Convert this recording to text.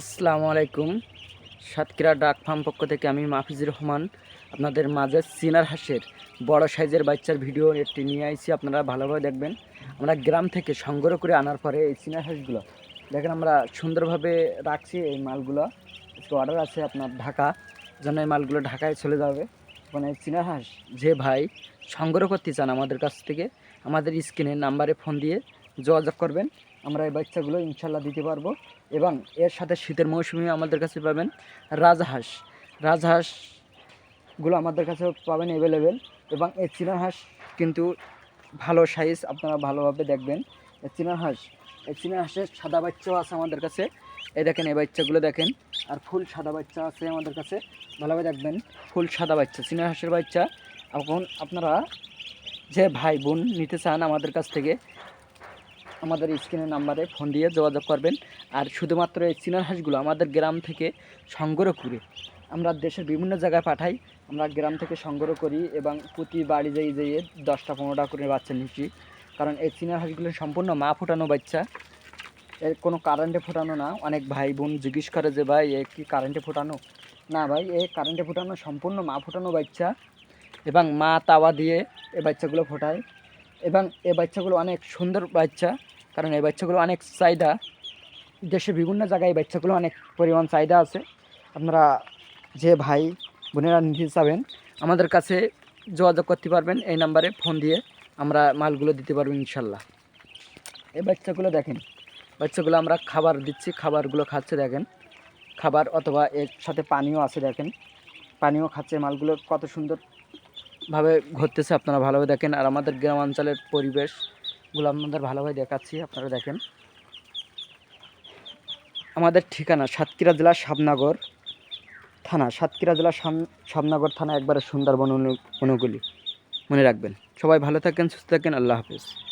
আসসালামু আলাইকুম। সাতক্ষীরা ডাক ফার্ম পক্ষ থেকে আমি মাহফিজুর রহমান। আপনাদের মাঝে সিনার হাঁসের বড় সাইজের বাচ্চার ভিডিও একটি নিয়ে আইছি, আপনারা ভালোভাবে দেখবেন। আমরা গ্রাম থেকে সংগ্রহ করে আনার পরে এই সিনার হাঁসগুলো, দেখেন আমরা সুন্দরভাবে রাখছি এই মালগুলো। অর্ডার আছে আপনার ঢাকা, যেন এই মালগুলো ঢাকায় চলে যাবে। মানে সিনার হাঁস, যে ভাই সংগ্রহ করতে চান আমাদের কাছ থেকে, আমাদের স্ক্রিনে নাম্বারে ফোন দিয়ে যোগাযোগ করবেন। আমরা এই বাচ্চাগুলো ইনশাল্লাহ দিতে পারব। এবং এর সাথে শীতের মৌসুমে আমাদের কাছে পাবেন রাজহাঁস। রাজহাঁসগুলো আমাদের কাছে পাবেন অ্যাভেলেবেল এবং এই চীনা হাঁস কিন্তু ভালো সাইজ আপনারা ভালোভাবে দেখবেন। এই চীনা হাঁস, এই চীনা হাঁসের সাদা বাচ্চাও আছে আমাদের কাছে। এই দেখেন এই বাচ্চাগুলো দেখেন। আর ফুল সাদা বাচ্চা আছে আমাদের কাছে। ভালোভাবে দেখবেন, ফুল সাদা বাচ্চা চীনা হাঁসের বাচ্চা। এখন আপনারা যে ভাই বোন নিতে চান আমাদের কাছ থেকে আমাদের স্ক্রিনের নাম্বারে ফোন দিয়ে যোগাযোগ করবেন। আর শুধুমাত্র এই চিনার হাঁসগুলো আমাদের গ্রাম থেকে সংগ্রহ করে আমরা দেশের বিভিন্ন জায়গায় পাঠাই। আমরা গ্রাম থেকে সংগ্রহ করি এবং প্রতি বাড়ি যেয়ে যেয়ে দশটা, পনেরোটা করে বাচ্চা নিচ্ছি। কারণ এই চিনার হাঁসগুলো সম্পূর্ণ মা ফোটানো বাচ্চা। এর কোনো কারেন্টে ফোটানো না। অনেক ভাই বোন জিজ্ঞেস করে যে, ভাই, এ কি কারেন্টে ফোটানো? না ভাই, এ কারেন্টে ফোটানো সম্পূর্ণ মা ফোটানো বাচ্চা এবং মা তাওয়া দিয়ে এ বাচ্চাগুলো ফোটায়। এবং এ বাচ্চাগুলো অনেক সুন্দর বাচ্চা। কারণ এই বাচ্চাগুলো অনেক চাহিদা। দেশের বিভিন্ন জায়গায় এই বাচ্চাগুলো অনেক পরিমাণ চাহিদা আছে। আপনারা যে ভাই, বোনেরা নিতে চাবেন, আমাদের কাছে যোগাযোগ করতে পারবেন এই নাম্বারে ফোন দিয়ে। আমরা মালগুলো দিতে পারব ইনশাল্লাহ। এই বাচ্চাগুলো দেখেন, বাচ্চাগুলো আমরা খাবার দিচ্ছি, খাবারগুলো খাচ্ছে দেখেন। খাবার অথবা এর সাথে পানিও আছে দেখেন। পানিও খাচ্ছে, মালগুলো কত সুন্দরভাবে ঘুরতেছে, আপনারা ভালোভাবে দেখেন। আর আমাদের গ্রামাঞ্চলের পরিবেশগুলো আপনাদের ভালোভাবে দেখাচ্ছি, আপনারা দেখেন। আমাদের ঠিকানা সাতক্ষীরা জেলা শাবনগর থানা, সাতক্ষীরা জেলা সাবনগর থানা, একবারে সুন্দরবন অনু- অনুগুলি। মনে রাখবেন। সবাই ভালো থাকেন, সুস্থ থাকেন, আল্লাহ হাফেজ।